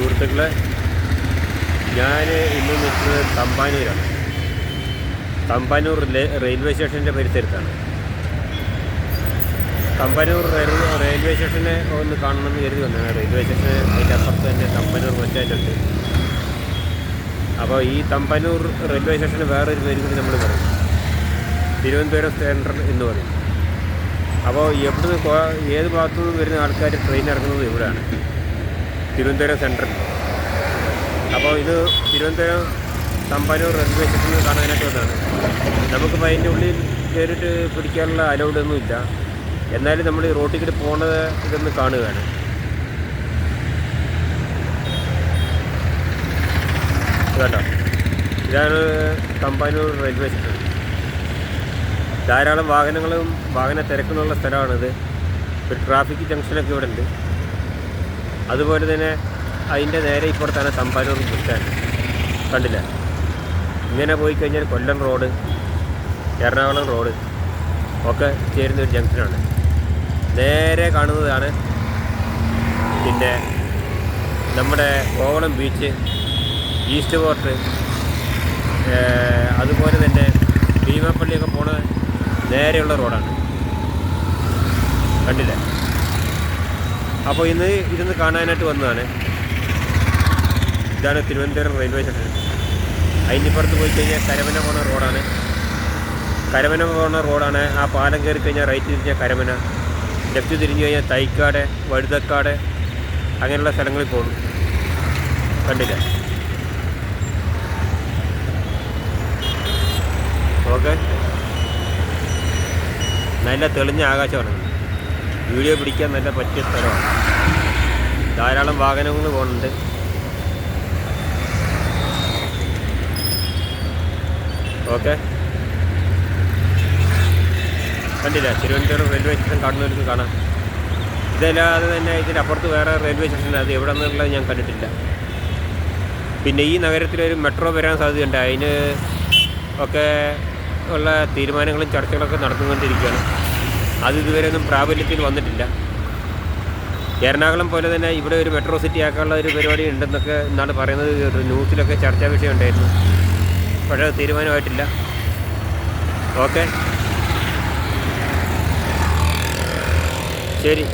സുഹൃത്തുക്കളെ ഞാൻ ഇന്ന് നിൽക്കുന്നത് തമ്പാനൂരാണ്. തമ്പാനൂർ റെയിൽവേ സ്റ്റേഷന്റെ പരിസരത്താണ്. തമ്പാനൂർ റെയിൽവേ സ്റ്റേഷനെ ഒന്ന് കാണണമെന്ന് കരുതി വന്നതാണ്. റെയിൽവേ സ്റ്റേഷൻ അതിന്റെ അപ്പുറത്ത് തന്നെ തമ്പാനൂർ പഞ്ചായത്തുണ്ട് അപ്പോൾ ഈ തമ്പാനൂർ റെയിൽവേ സ്റ്റേഷന് വേറൊരു പേര് കൂടി നമ്മൾ പറയും. തിരുവനന്തപുരം സെൻട്രൽ എന്ന് പറയും. അപ്പോൾ എവിടുന്ന് ഏത് ഭാഗത്തു നിന്ന് വരുന്ന ആൾക്കാർ ട്രെയിൻ ഇറങ്ങുന്നത് ഇവിടെയാണ്. തിരുവനന്തപുരം സെൻട്രൽ അപ്പോൾ ഇത് തിരുവനന്തപുരം തമ്പാനൂർ റെയിൽവേ സ്റ്റേഷനിൽ കാണാനായിട്ട് വന്നതാണ്. നമുക്കിപ്പോൾ അതിന്റെ ഉള്ളിൽ കയറിയിട്ട് പിടിക്കാനുള്ള അലൗഡ് ഒന്നുമില്ല എന്നാലും നമ്മൾ ഈ റോട്ടിൽ കൂടി പോകുന്നത് ഇതൊന്ന് കാണുകയാണ്. കേട്ടോ ഇതാണ് തമ്പാനൂർ റെയിൽവേ സ്റ്റേഷൻ ധാരാളം വാഹനങ്ങളും വാഹന തിരക്കുന്നുള്ള സ്ഥലമാണിത്. ഒരു ട്രാഫിക് ജംഗ്ഷനൊക്കെ ഇവിടെ ഉണ്ട് അതുപോലെ തന്നെ അതിന്റെ നേരെ ഇപ്പുറത്താണ് തമ്പാനൂർ ബസ് സ്റ്റാൻഡ് കണ്ടില്ല. ഇങ്ങനെ പോയി കഴിഞ്ഞാൽ കൊല്ലം റോഡ് എറണാകുളം റോഡ് ഒക്കെ ചേരുന്ന ഒരു ജംഗ്ഷനാണ്. നേരെ കാണുന്നതാണ് പിന്നെ നമ്മുടെ കോവളം ബീച്ച് ഈസ്റ്റ് പോർട്ട് അതുപോലെ തന്നെ ഭീമാപ്പള്ളിയൊക്കെ പോണ നേരെയുള്ള റോഡാണ്. കണ്ടില്ലേ. അപ്പോൾ ഇന്ന് ഇരുന്ന് കാണാനായിട്ട് വന്നതാണ്. ഇതാണ് തിരുവനന്തപുരം റെയിൽവേ സ്റ്റേഷൻ അതിനിപ്പുറത്ത് പോയി കഴിഞ്ഞാൽ കരമന പോണ റോഡാണ്. കരമന പോണ റോഡാണ്. ആ പാലം കയറി കഴിഞ്ഞാൽ റൈറ്റ് തിരിഞ്ഞാൽ കരമന. ലെഫ്റ്റ് തിരിഞ്ഞു കഴിഞ്ഞാൽ തൈക്കാട് വഴുതക്കാട് അങ്ങനെയുള്ള സ്ഥലങ്ങളിൽ പോകും. കണ്ടില്ല? ഓക്കെ. നല്ല തെളിഞ്ഞ ആകാശമാണ്. വീഡിയോ പിടിക്കാൻ നല്ല പറ്റിയ സ്ഥലമാണ്. ധാരാളം വാഹനങ്ങൾ പോകുന്നുണ്ട്. ഓക്കെ. കണ്ടില്ല തിരുവനന്തപുരം റെയിൽവേ സ്റ്റേഷൻ കാണുന്നവർക്ക് കാണാം. ഇതല്ലാതെ തന്നെ ഇതിന്റെ അപ്പുറത്ത് വേറെ റെയിൽവേ സ്റ്റേഷൻ അത് എവിടെ നിന്നുള്ളത് ഞാൻ കണ്ടിട്ടില്ല. പിന്നെ ഈ നഗരത്തിലൊരു മെട്രോ വരാൻ സാധ്യതയുണ്ട്. അതിന് ഒക്കെ ഉള്ള തീരുമാനങ്ങളും ചർച്ചകളൊക്കെ നടന്നുകൊണ്ടിരിക്കുകയാണ്. അത് ഇതുവരെ ഒന്നും പ്രാബല്യത്തിൽ വന്നിട്ടില്ല. എറണാകുളം പോലെ തന്നെ ഇവിടെ ഒരു മെട്രോ സിറ്റി ആക്കാനുള്ള ഒരു പരിപാടി ഉണ്ടെന്നൊക്കെ എന്നാണ് പറയുന്നത് ന്യൂസിലൊക്കെ ചർച്ചാ വിഷയം ഉണ്ടായിരുന്നു. പക്ഷേ തീരുമാനമായിട്ടില്ല. ഓക്കെ. ശരി.